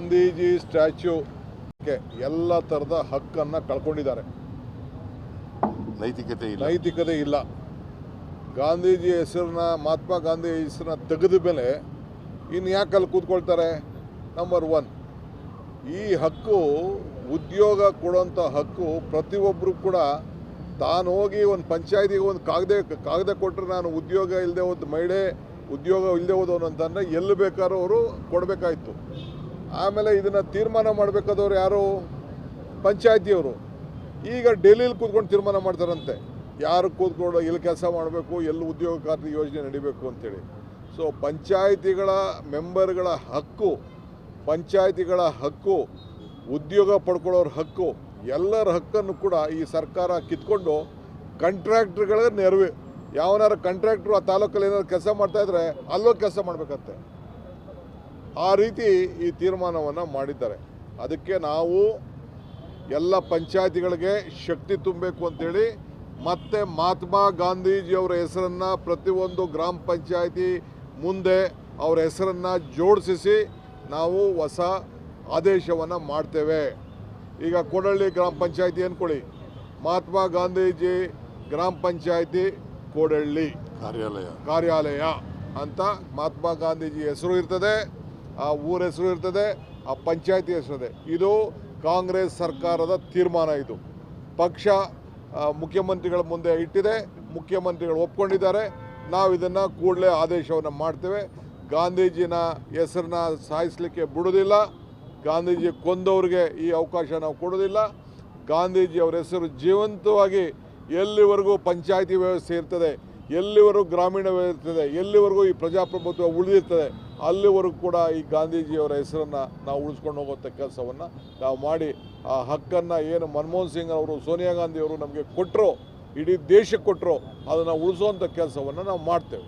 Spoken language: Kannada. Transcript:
ಗಾಂಧೀಜಿ ಸ್ಟ್ಯಾಚ್ಯೂಗೆ ಎಲ್ಲ ಥರದ ಹಕ್ಕನ್ನು ಕಳ್ಕೊಂಡಿದ್ದಾರೆ. ನೈತಿಕತೆ ಇಲ್ಲ. ನೈತಿಕತೆ ಇಲ್ಲ. ಗಾಂಧೀಜಿ ಹೆಸರನ್ನ ಮಹಾತ್ಮ ಗಾಂಧಿ ಹೆಸರನ್ನ ತೆಗೆದ ಮೇಲೆ ಇನ್ನು ಯಾಕೆ ಅಲ್ಲಿ ಕೂತ್ಕೊಳ್ತಾರೆ? ನಂಬರ್ ಒನ್ ಈ ಹಕ್ಕು ಉದ್ಯೋಗ ಕೊಡೋಂಥ ಹಕ್ಕು ಪ್ರತಿಯೊಬ್ಬರು ಕೂಡ ತಾನು ಹೋಗಿ ಒಂದು ಪಂಚಾಯತಿಗೆ ಒಂದು ಕಾಗದ ಕಾಗದ ಕೊಟ್ಟರೆ ನಾನು ಉದ್ಯೋಗ ಇಲ್ಲದೆ ಹೋದ ಮಹಿಳೆ ಉದ್ಯೋಗ ಇಲ್ಲದೆ ಹೋದವನು ಅಂತಂದರೆ ಎಲ್ಲಿ ಬೇಕಾದ್ರೂ ಅವರು ಕೊಡಬೇಕಾಯ್ತು. ಆಮೇಲೆ ಇದನ್ನು ತೀರ್ಮಾನ ಮಾಡಬೇಕಾದವ್ರು ಯಾರು? ಪಂಚಾಯತಿಯವರು. ಈಗ ಡೆಲ್ಲಿಲಿ ಕೂತ್ಕೊಂಡು ತೀರ್ಮಾನ ಮಾಡ್ತಾರಂತೆ. ಯಾರು ಕೂತ್ಕೊಂಡು ಎಲ್ಲಿ ಕೆಲಸ ಮಾಡಬೇಕು, ಎಲ್ಲಿ ಉದ್ಯೋಗ ಖಾತ್ರಿ ಯೋಜನೆ ನಡಿಬೇಕು ಅಂತೇಳಿ. ಸೊ ಪಂಚಾಯಿತಿಗಳ ಮೆಂಬರ್ಗಳ ಹಕ್ಕು, ಪಂಚಾಯಿತಿಗಳ ಹಕ್ಕು, ಉದ್ಯೋಗ ಪಡ್ಕೊಳ್ಳೋರ ಹಕ್ಕು, ಎಲ್ಲರ ಹಕ್ಕನ್ನು ಕೂಡ ಈ ಸರ್ಕಾರ ಕಿತ್ಕೊಂಡು ಕಾಂಟ್ರಾಕ್ಟ್ರುಗಳ ನೆರವು. ಯಾವನಾರು ಕಾಂಟ್ರಾಕ್ಟ್ರು ಆ ತಾಲೂಕಲ್ಲಿ ಏನಾದ್ರು ಕೆಲಸ ಮಾಡ್ತಾಯಿದ್ರೆ ಅಲ್ಲೋಗಿ ಕೆಲಸ ಮಾಡಬೇಕಂತೆ. ಆ ರೀತಿ ಈ ತೀರ್ಮಾನವನ್ನು ಮಾಡಿದ್ದಾರೆ. ಅದಕ್ಕೆ ನಾವು ಎಲ್ಲ ಪಂಚಾಯತಿಗಳಿಗೆ ಶಕ್ತಿ ತುಂಬಬೇಕು ಅಂತೇಳಿ ಮತ್ತೆ ಮಹಾತ್ಮ ಗಾಂಧೀಜಿಯವರ ಹೆಸರನ್ನು ಪ್ರತಿಯೊಂದು ಗ್ರಾಮ ಪಂಚಾಯತಿ ಮುಂದೆ ಅವರ ಹೆಸರನ್ನು ಜೋಡಿಸಿ ನಾವು ಹೊಸ ಆದೇಶವನ್ನು ಮಾಡ್ತೇವೆ. ಈಗ ಕೊಡಳ್ಳಿ ಗ್ರಾಮ ಪಂಚಾಯತಿ ಅಂದ್ಕೊಳ್ಳಿ ಮಹಾತ್ಮ ಗಾಂಧೀಜಿ ಗ್ರಾಮ ಪಂಚಾಯತಿ ಕೋಡಳ್ಳಿ. ಕಾರ್ಯಾಲಯ. ಕಾರ್ಯಾಲಯ ಅಂತ ಮಹಾತ್ಮ ಗಾಂಧೀಜಿ ಹೆಸರು ಇರ್ತದೆ. ಆ ಊರ ಹೆಸರು ಇರ್ತದೆ, ಆ ಪಂಚಾಯತಿ ಹೆಸರು ಇದೆ. ಇದು ಕಾಂಗ್ರೆಸ್ ಸರ್ಕಾರದ ತೀರ್ಮಾನ ಇದು. ಪಕ್ಷ ಮುಖ್ಯಮಂತ್ರಿಗಳ ಮುಂದೆ ಇಟ್ಟಿದೆ, ಮುಖ್ಯಮಂತ್ರಿಗಳು ಒಪ್ಕೊಂಡಿದ್ದಾರೆ. ನಾವು ಇದನ್ನು ಕೂಡಲೇ ಆದೇಶವನ್ನು ಮಾಡ್ತೇವೆ. ಗಾಂಧೀಜಿನ ಹೆಸರನ್ನ ಸಾಯಿಸಲಿಕ್ಕೆ ಬಿಡೋದಿಲ್ಲ. ಗಾಂಧೀಜಿ ಕೊಂದವ್ರಿಗೆ ಈ ಅವಕಾಶ ನಾವು ಕೊಡೋದಿಲ್ಲ. ಗಾಂಧೀಜಿ ಅವರ ಹೆಸರು ಜೀವಂತವಾಗಿ ಎಲ್ಲಿವರೆಗೂ ಪಂಚಾಯತಿ ವ್ಯವಸ್ಥೆ ಇರ್ತದೆ, ಎಲ್ಲಿವರೆಗೂ ಗ್ರಾಮೀಣ ವ್ಯವಸ್ಥೆ ಇರ್ತದೆ, ಎಲ್ಲಿವರೆಗೂ ಈ ಪ್ರಜಾಪ್ರಭುತ್ವ ಉಳಿದಿರ್ತದೆ ಅಲ್ಲಿವರೆಗೂ ಕೂಡ ಈ ಗಾಂಧೀಜಿಯವರ ಹೆಸರನ್ನು ನಾವು ಉಳಿಸ್ಕೊಂಡು ಹೋಗುವಂಥ ಕೆಲಸವನ್ನು ನಾವು ಮಾಡಿ, ಆ ಹಕ್ಕನ್ನು ಏನು ಮನಮೋಹನ್ ಸಿಂಗ್ ಅವರು, ಸೋನಿಯಾ ಗಾಂಧಿ ಅವರು ನಮಗೆ ಕೊಟ್ಟರು ಇಡೀ ದೇಶಕ್ಕೆ ಕೊಟ್ಟರು ಅದನ್ನು ಉಳಿಸುವಂಥ ಕೆಲಸವನ್ನು ನಾವು ಮಾಡ್ತೇವೆ.